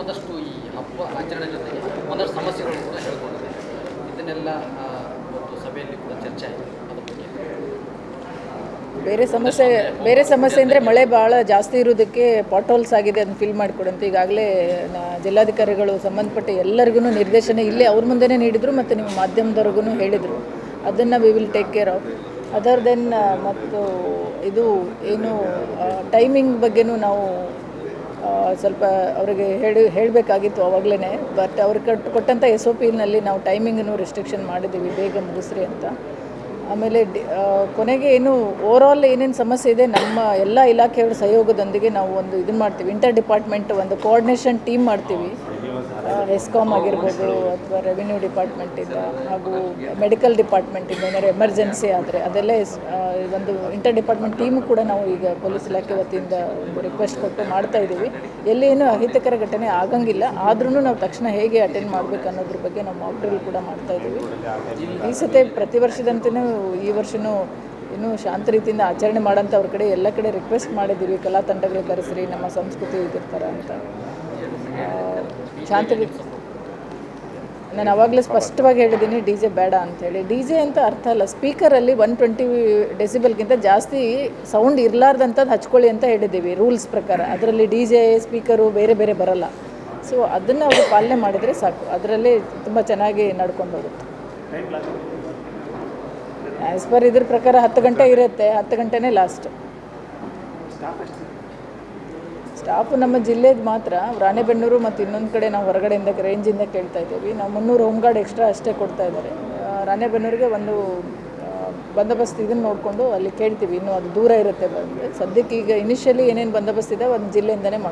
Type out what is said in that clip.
ಒಂದಷ್ಟು ಈ ಹಬ್ಬ ಆಚರಣೆ ಜೊತೆಗೆ ಒಂದಷ್ಟು ಸಮಸ್ಯೆಗಳು ಕೂಡ ಹೇಳ್ಕೊಂಡಿದೆ ಇದನ್ನೆಲ್ಲ ಒಂದು ಸಭೆಯಲ್ಲಿ ಕೂಡ ಚರ್ಚೆ ಆಯಿತು. ಬೇರೆ ಸಮಸ್ಯೆ ಬೇರೆ ಸಮಸ್ಯೆ ಅಂದರೆ ಮಳೆ ಭಾಳ ಜಾಸ್ತಿ ಇರೋದಕ್ಕೆ ಪಾಟೋಲ್ಸ್ ಆಗಿದೆ ಅದನ್ನ ಫಿಲ್ ಮಾಡಿಕೊಡಂತ. ಈಗಾಗಲೇ ಜಿಲ್ಲಾಧಿಕಾರಿಗಳು ಸಂಬಂಧಪಟ್ಟ ಎಲ್ಲರಿಗೂ ನಿರ್ದೇಶನ ಇಲ್ಲೇ ಅವ್ರ ಮುಂದೆನೇ ನೀಡಿದರು ಮತ್ತು ನಿಮ್ಮ ಮಾಧ್ಯಮದವ್ರಿಗೂ ಹೇಳಿದರು. ಅದನ್ನು we will take care of other then ಮತ್ತು ಇದು ಏನು ಟೈಮಿಂಗ್ ಬಗ್ಗೆನೂ ನಾವು ಸ್ವಲ್ಪ ಅವರಿಗೆ ಹೇಳಿ ಹೇಳಬೇಕಾಗಿತ್ತು ಅವಾಗಲೇ ಬಟ್ ಅವ್ರು ಕಟ್ ಕೊಟ್ಟಂಥ ಎಸ್ ಒ ಪಿನಲ್ಲಿ ನಾವು ಟೈಮಿಂಗನ್ನು ರಿಸ್ಟ್ರಿಕ್ಷನ್ ಮಾಡಿದ್ದೀವಿ, ಬೇಗ ಮುಗಿಸ್ರಿ ಅಂತ. ಆಮೇಲೆ ಡಿ ಕೊನೆಗೆ ಏನು ಓವರಾಲ್ ಏನೇನು ಸಮಸ್ಯೆ ಇದೆ, ನಮ್ಮ ಎಲ್ಲ ಇಲಾಖೆಯವರ ಸಹಯೋಗದೊಂದಿಗೆ ನಾವು ಒಂದು ಇದನ್ನು ಮಾಡ್ತೀವಿ. ಇಂಟರ್ ಡಿಪಾರ್ಟ್ಮೆಂಟ್ ಒಂದು ಕೋಆರ್ಡಿನೇಷನ್ ಟೀಮ್ ಮಾಡ್ತೀವಿ. ಎಸ್ಕಾಮ್ ಆಗಿರ್ಬೋದು ಅಥವಾ ರೆವಿನ್ಯೂ ಡಿಪಾರ್ಟ್ಮೆಂಟಿಂದ ಹಾಗೂ ಮೆಡಿಕಲ್ ಡಿಪಾರ್ಟ್ಮೆಂಟಿಂದ ಏನಾದ್ರು ಎಮರ್ಜೆನ್ಸಿ ಆದರೆ ಅದೆಲ್ಲ ಒಂದು ಇಂಟರ್ ಡಿಪಾರ್ಟ್ಮೆಂಟ್ ಟೀಮ್ ಕೂಡ ನಾವು ಈಗ ಪೊಲೀಸ್ ಇಲಾಖೆ ವತಿಯಿಂದ ಒಂದು ರಿಕ್ವೆಸ್ಟ್ ಕೊಟ್ಟು ಮಾಡ್ತಾ ಇದ್ದೀವಿ. ಎಲ್ಲಿ ಅಹಿತಕರ ಘಟನೆ ಆಗಂಗಿಲ್ಲ. ಆದ್ರೂ ನಾವು ತಕ್ಷಣ ಹೇಗೆ ಅಟೆಂಡ್ ಮಾಡಬೇಕು ಅನ್ನೋದ್ರ ಬಗ್ಗೆ ನಾವು ಮಾಕ್ ಡ್ರಿಲ್ ಕೂಡ ಮಾಡ್ತಾ ಇದ್ದೀವಿ. ಈ ಸತಿ ಪ್ರತಿ ವರ್ಷದಂತೆಯೂ ಈ ವರ್ಷವೂ ಇನ್ನೂ ಶಾಂತ ರೀತಿಯಿಂದ ಆಚರಣೆ ಮಾಡೋಂಥ ಅವ್ರ ಕಡೆ ಎಲ್ಲ ಕಡೆ ರಿಕ್ವೆಸ್ಟ್ ಮಾಡಿದ್ದೀವಿ. ಕಲಾ ತಂಡಗಳು ಕರೆಸ್ರಿ, ನಮ್ಮ ಸಂಸ್ಕೃತಿ ಇದಿರ್ತಾರೆ ಅಂತ. ಶಾಂತ ನಾನು ಆವಾಗಲೇ ಸ್ಪಷ್ಟವಾಗಿ ಹೇಳಿದ್ದೀನಿ, ಡಿ ಜೆ ಬೇಡ ಅಂಥೇಳಿ ಡಿ ಜೆ ಅಂತ ಅರ್ಥ ಅಲ್ಲ, ಸ್ಪೀಕರಲ್ಲಿ ಒನ್ ಟ್ವೆಂಟಿ ಡೆಸಿಬಲ್ಗಿಂತ ಜಾಸ್ತಿ ಸೌಂಡ್ ಇರಲಾರ್ದಂಥದ್ದು ಹಚ್ಕೊಳ್ಳಿ ಅಂತ ಹೇಳಿದ್ದೀವಿ, ರೂಲ್ಸ್ ಪ್ರಕಾರ. ಅದರಲ್ಲಿ ಡಿ ಜೆ, ಸ್ಪೀಕರು ಬೇರೆ ಬೇರೆ ಬರಲ್ಲ. ಸೊ ಅದನ್ನು ಅವರು ಪಾಲನೆ ಮಾಡಿದರೆ ಸಾಕು. ಅದರಲ್ಲಿ ತುಂಬ ಚೆನ್ನಾಗಿ ನಡ್ಕೊಂಡು ಹೋಗುತ್ತೆ. ಆ್ಯಸ್ ಪರ್ ಇದ್ರ ಪ್ರಕಾರ ಹತ್ತು ಗಂಟೆ ಇರುತ್ತೆ, ಹತ್ತು ಗಂಟೆನೇ ಲಾಸ್ಟ್ ಸ್ಟಾಫು ನಮ್ಮ ಜಿಲ್ಲೆದು ಮಾತ್ರ ರಾಣೆಬೆನ್ನೂರು ಮತ್ತು ಇನ್ನೊಂದು ಕಡೆ ನಾವು ಹೊರಗಡೆಯಿಂದ ರೇಂಜಿಂದ ಕೇಳ್ತಾ ಇದ್ದೀವಿ. ನಾವು ಮುನ್ನೂರು ಹೋಮ್ ಗಾರ್ಡ್ ಎಕ್ಸ್ಟ್ರಾ ಅಷ್ಟೇ ಕೊಡ್ತಾ ಇದ್ದಾರೆ. ರಾಣೆಬೆನ್ನೂರಿಗೆ ಒಂದು ಬಂದೋಬಸ್ತ್ ಇದನ್ನು ನೋಡಿಕೊಂಡು ಅಲ್ಲಿ ಕೇಳ್ತೀವಿ. ಇನ್ನೂ ಅದು ದೂರ ಇರುತ್ತೆ ಬಂದರೆ. ಸದ್ಯಕ್ಕೆ ಈಗ ಇನಿಷಿಯಲಿ ಏನೇನು ಬಂದೋಬಸ್ತ್ ಇದೆ ಒಂದು ಜಿಲ್ಲೆಯಿಂದನೇ ಮಾಡ್ತೀವಿ.